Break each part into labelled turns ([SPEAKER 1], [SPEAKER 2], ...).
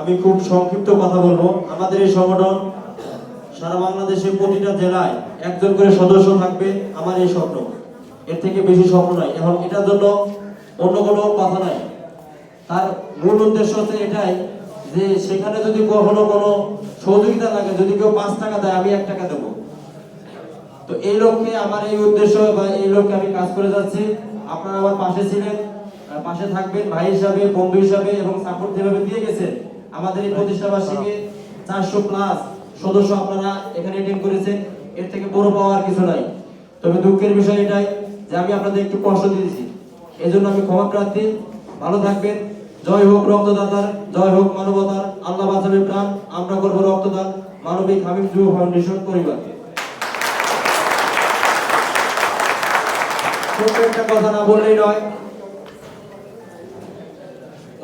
[SPEAKER 1] আমি খুব সংক্ষিপ্ত কথা বলব। আমাদের এই সংগঠন সারা বাংলাদেশে প্রতিটা জেলায় একজন করে সদস্য থাকবে আমার এই স্বপ্ন। এর থেকে বেশি স্বপ্ন নাই এখন এটার জন্য অন্য কোনো কথা নাই। তার মূল উদ্দেশ্য হচ্ছে এটাই যে সেখানে যদি কখনো কোনো সহযোগিতা লাগে, যদি কেউ পাঁচ টাকা দেয়, আমি এক টাকা দেবো। তো এই লক্ষ্যে আমার এই উদ্দেশ্য বা এই লক্ষ্যে আমি কাজ করে যাচ্ছি। আপনারা আমার পাশে ছিলেন পাশে থাকবেন, ভাই হিসাবে, বন্ধু হিসাবে এবং সাপোর্ট যেভাবে দিয়ে গেছেন, আমাদের এই প্রতিষ্ঠাবাসীকে চারশো প্লাস সদস্য আপনারা এখানে অ্যাটেন্ড করেছেন, এর থেকে বড় পাওয়ার কিছু নাই। তবে দুঃখের বিষয় এটাই যে আমি আপনাদের একটু কষ্ট দিয়েছি। এই জন্য আমি ক্ষমা প্রার্থী। ভালো থাকবেন। জয় হোক রক্তদাতার, জয় হোক মানবতার, আল্লাহ বাঁচাবে প্রাণ, আমরা করব রক্তদান, মানবিক হাবিব যুব ফাউন্ডেশন একটা কথা না বললেই নয়,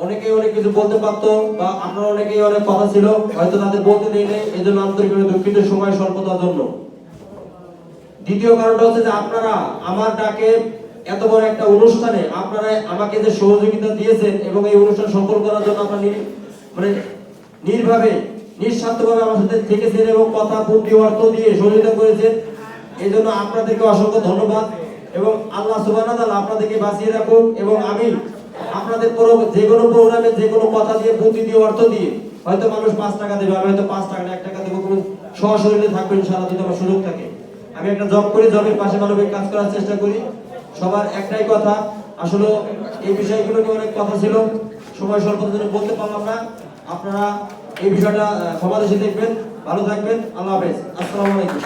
[SPEAKER 1] অনেকেই অনেক কিছু বলতে পারতো বা আপনার অনেকেই অনেক কথা ছিল, হয়তো তাদের বলতে এই জন্য আন্তরিকভাবে দুঃখিত, সময় স্বল্পতার জন্য। দ্বিতীয় কারণটা হচ্ছে যে আপনারা আমার ডাকে এত বড় একটা অনুষ্ঠানে আপনারা আমাকে যে সহযোগিতা দিয়েছেন এবং এই অনুষ্ঠান সফল করার জন্য আপনারা নির- মানে নির্ভাবে, নিঃস্বার্থভাবে আমার সাথে থেকেছেন এবং কথা বুদ্ধি অর্থ দিয়ে সহযোগিতা করেছেন। এই জন্য আপনাদেরকে অসংখ্য ধন্যবাদ এবং আল্লাহ তাআলা আপনাদেরকে বাঁচিয়ে রাখুন এবং আমি আপনাদের পুরো- যে কোনো প্রোগ্রামে যে কোনো কথা দিয়ে, বুদ্ধি দিয়ে, অর্থ দিয়ে হয়তো মানুষ পাঁচ টাকা দেবে, আমি হয়তো পাঁচ টাকা না, এক টাকা দেবো, কোনো সহশরীরে থাকবে ইনশাআল্লাহ যদি আমার সুযোগ থাকে। আমি একটা জব করি, জবের পাশে মানবিক কাজ করার চেষ্টা করি। সবার একটাই কথা, আসলে এই বিষয়গুলো নিয়ে অনেক কথা ছিল, সময় স্বল্পতার জন্য বলতে পারলাম না। আপনারা এই বিষয়টা সবার দেখবেন, ভালো থাকবেন, আল্লাহ হাফেজ, আসসালামু আলাইকুম।